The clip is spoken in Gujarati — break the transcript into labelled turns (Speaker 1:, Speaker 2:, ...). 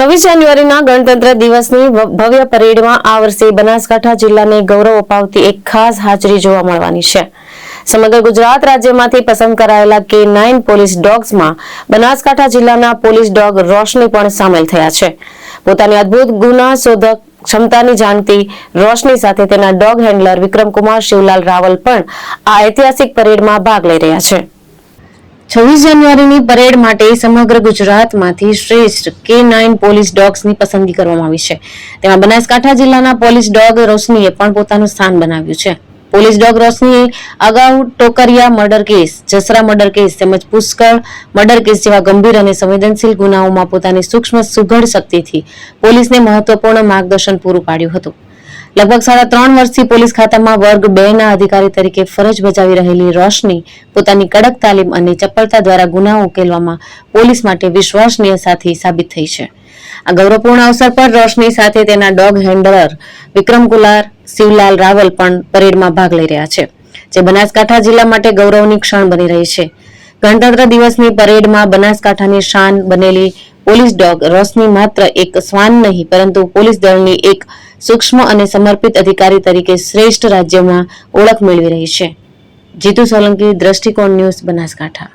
Speaker 1: છવ્વીસ જાન્યુઆરીના ગણતંત્ર દિવસની ભવ્ય પરેડમાં આ વર્ષે બનાસકાંઠા જિલ્લાને ગૌરવ અપાવતી એક ખાસ હાજરી જોવા મળવાની છે. સમગ્ર ગુજરાત રાજ્યમાંથી પસંદ કરાયેલા કે નાઇન પોલીસ ડોગ્સમાં બનાસકાંઠા જિલ્લાના પોલીસ ડોગ રોશની પણ સામેલ થયા છે. પોતાની અદ્ભુત ગુના શોધક ક્ષમતાની જાણતી રોશની સાથે તેના ડોગ હેન્ડલર વિક્રમકુમાર શિવલાલ રાવલ પણ આ ઐતિહાસિક પરેડમાં ભાગ લઈ રહ્યા છે. છવ્વીસ જાન્યુઆરીની પરેડ માટે સમગ્ર ગુજરાતમાંથી શ્રેષ્ઠ કે નાઇન પોલીસ ડોગ્સની પસંદગી કરવામાં આવી છે. તેમાં બનાસકાંઠા જિલ્લાના પોલીસ ડોગ રોશનીએ પણ પોતાનું સ્થાન બનાવ્યું છે. પોલીસ ડોગ રોશનીએ અગાઉ Tokariya murder case, Jasra murder case તેમજ પુષ્કળ મર્ડર કેસ જેવા ગંભીર અને સંવેદનશીલ ગુનાઓમાં પોતાની સૂક્ષ્મ સુઘડ શક્તિથી પોલીસને મહત્વપૂર્ણ માર્ગદર્શન પૂરું પાડ્યું હતું. લગભગ સાડા ત્રણ વર્ષથી પોલીસ ખાતામાં વર્ગ બે ના અધિકારી તરીકે ફરજ બજાવી રહેલી રોશની પોતાની કડક તાલીમ અને ચપળતા દ્વારા ગુનાઓ ઉકેલવામાં પોલીસ માટે વિશ્વસનીય સાથી સાબિત થઈ છે. આ ગૌરવપૂર્ણ અવસર પર રોશની સાથે તેના ડોગ હેન્ડલર વિક્રમ કુલાર, શિવલાલ રાવલ પણ પરેડમાં ભાગ લઈ રહ્યા છે, જે બનાસકાંઠા જિલ્લા માટે ગૌરવની ક્ષણ બની રહી છે. ગણતંત્ર દિવસની પરેડમાં બનાસકાંઠાની શાન બનેલી પોલીસ ડોગ રોશની માત્ર એક શ્વાન નહીં, પરંતુ પોલીસ દળની એક સૂક્ષ્મ અને સમર્પિત અધિકારી તરીકે શ્રેષ્ઠ રાજ્યમાં ઓળખ મેળવી રહી છે. જીતુ સોલંકી, દ્રષ્ટિકોણ ન્યૂઝ બનાસકાંઠા.